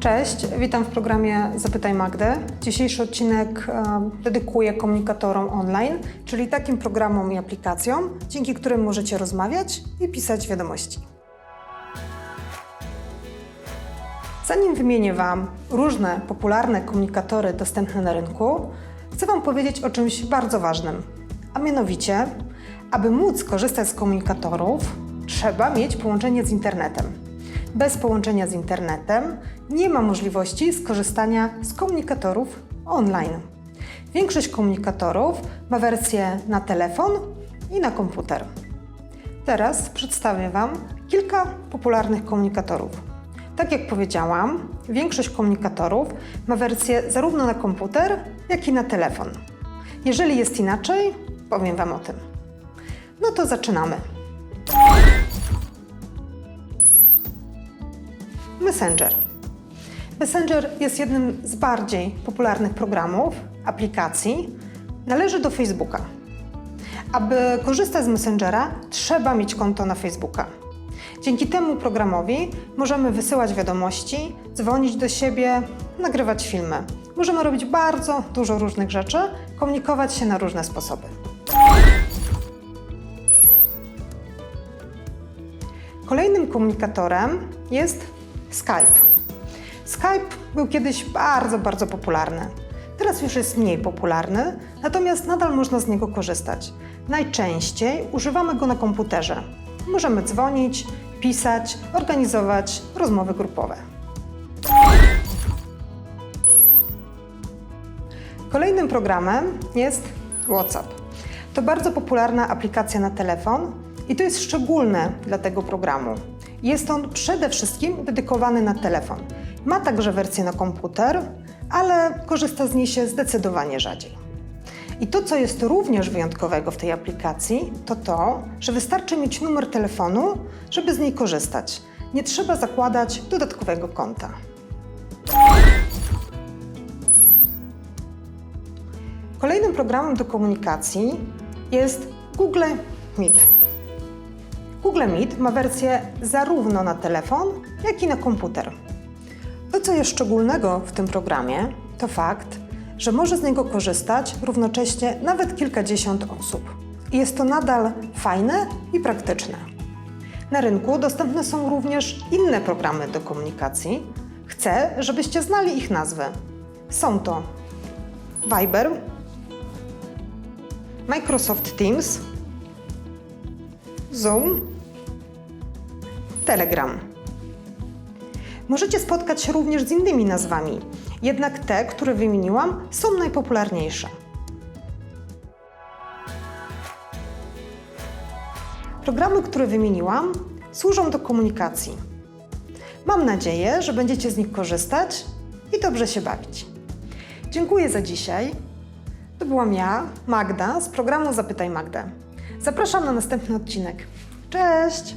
Cześć, witam w programie Zapytaj Magdę. Dzisiejszy odcinek e, dedykuję komunikatorom online, czyli takim programom i aplikacjom, dzięki którym możecie rozmawiać i pisać wiadomości. Zanim wymienię Wam różne popularne komunikatory dostępne na rynku, chcę Wam powiedzieć o czymś bardzo ważnym. A mianowicie, aby móc korzystać z komunikatorów, trzeba mieć połączenie z internetem. Bez połączenia z internetem nie ma możliwości skorzystania z komunikatorów online. Większość komunikatorów ma wersję na telefon i na komputer. Teraz przedstawię Wam kilka popularnych komunikatorów. Tak jak powiedziałam, większość komunikatorów ma wersję zarówno na komputer, jak i na telefon. Jeżeli jest inaczej, powiem Wam o tym. No to zaczynamy. Messenger. Messenger jest jednym z bardziej popularnych programów, aplikacji. Należy do Facebooka. Aby korzystać z Messengera, trzeba mieć konto na Facebooka. Dzięki temu programowi możemy wysyłać wiadomości, dzwonić do siebie, nagrywać filmy. Możemy robić bardzo dużo różnych rzeczy, komunikować się na różne sposoby. Kolejnym komunikatorem jest Skype. Skype był kiedyś bardzo, bardzo popularny. Teraz już jest mniej popularny, natomiast nadal można z niego korzystać. Najczęściej używamy go na komputerze. Możemy dzwonić, pisać, organizować rozmowy grupowe. Kolejnym programem jest WhatsApp. To bardzo popularna aplikacja na telefon i to jest szczególne dla tego programu. Jest on przede wszystkim dedykowany na telefon. Ma także wersję na komputer, ale korzysta z niej się zdecydowanie rzadziej. I to, co jest również wyjątkowego w tej aplikacji, to to, że wystarczy mieć numer telefonu, żeby z niej korzystać. Nie trzeba zakładać dodatkowego konta. Kolejnym programem do komunikacji jest Google Meet. Google Meet ma wersję zarówno na telefon, jak i na komputer. To, co jest szczególnego w tym programie, to fakt, że może z niego korzystać równocześnie nawet kilkadziesiąt osób. I jest to nadal fajne i praktyczne. Na rynku dostępne są również inne programy do komunikacji. Chcę, żebyście znali ich nazwy. Są to Viber, Microsoft Teams, Zoom, Telegram. Możecie spotkać się również z innymi nazwami, jednak te, które wymieniłam, są najpopularniejsze. Programy, które wymieniłam, służą do komunikacji. Mam nadzieję, że będziecie z nich korzystać i dobrze się bawić. Dziękuję za dzisiaj. To byłam ja, Magda, z programu Zapytaj Magdę. Zapraszam na następny odcinek. Cześć!